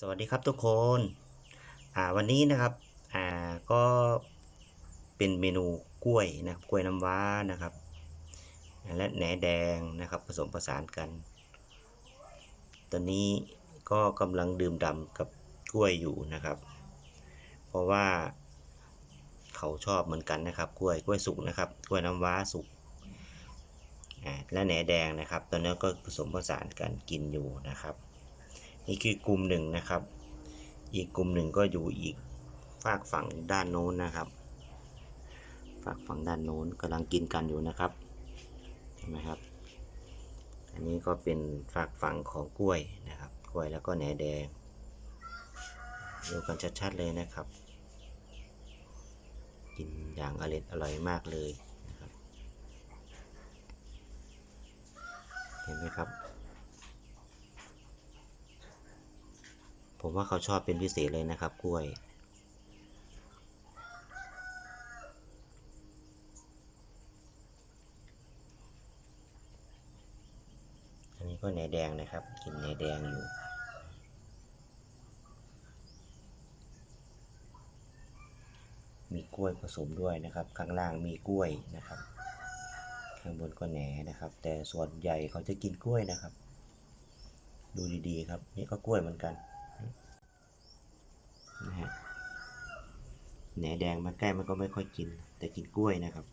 สวัสดีครับทุกคนอ่าวันนี้นะครับอ่าก็เป็นเมนูกล้วยนะครับกล้วยน้ำว้านะครับ และแหนแดงนะครับผสมผสานกัน ตอนนี้ก็กำลังดื่มด่ำกับกล้วยอยู่นะครับ เพราะว่าเขาชอบเหมือนกันนะครับ กล้วยกล้วยสุกนะครับ กล้วยน้ำว้าสุกและแหนแดงนะครับ ตอนนี้ก็ผสมผสานกันกินอยู่นะครับ นี่คือกลุ่มหนึ่งนะครับ อีกกลุ่มหนึ่งก็อยู่อีกฝากฝั่งด้านโน้นนะครับฝากฝั่งด้านโน้นกำลังกินกันอยู่นะครับเห็นไหมครับ อันนี้ก็เป็นฝากฝั่งของกล้วยนะครับ กล้วยแล้วก็แหนแดงดูกันชัดๆเลยนะครับ กินอย่างอร่อยอร่อยมากเลยนะครับ เห็นไหมครับ ผมว่าเขาชอบเป็นพิเศษเลยนะครับ กล้วย อันนี้ก็แหนแดงนะครับ กินแหนแดงอยู่มีกล้วยผสมด้วยนะครับ ข้างล่างมีกล้วยนะครับ ข้างบนก็แหนนะครับ แต่ส่วนใหญ่เขาจะกินกล้วยนะครับ ดูดีๆครับ นี่ก็กล้วยเหมือนกันนะฮะ แหนแดงมาใกล้มันก็ไม่ค่อยกิน แต่กินกล้วยนะครับ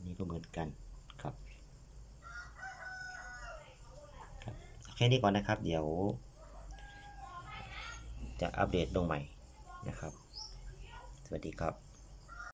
นนี่ก็เหมือนกันครับครับเอาแค่นี้ก่อนนะครับ เดี๋ยว จะอัปเดตลงใหม่นะครับ สวัสดีครับ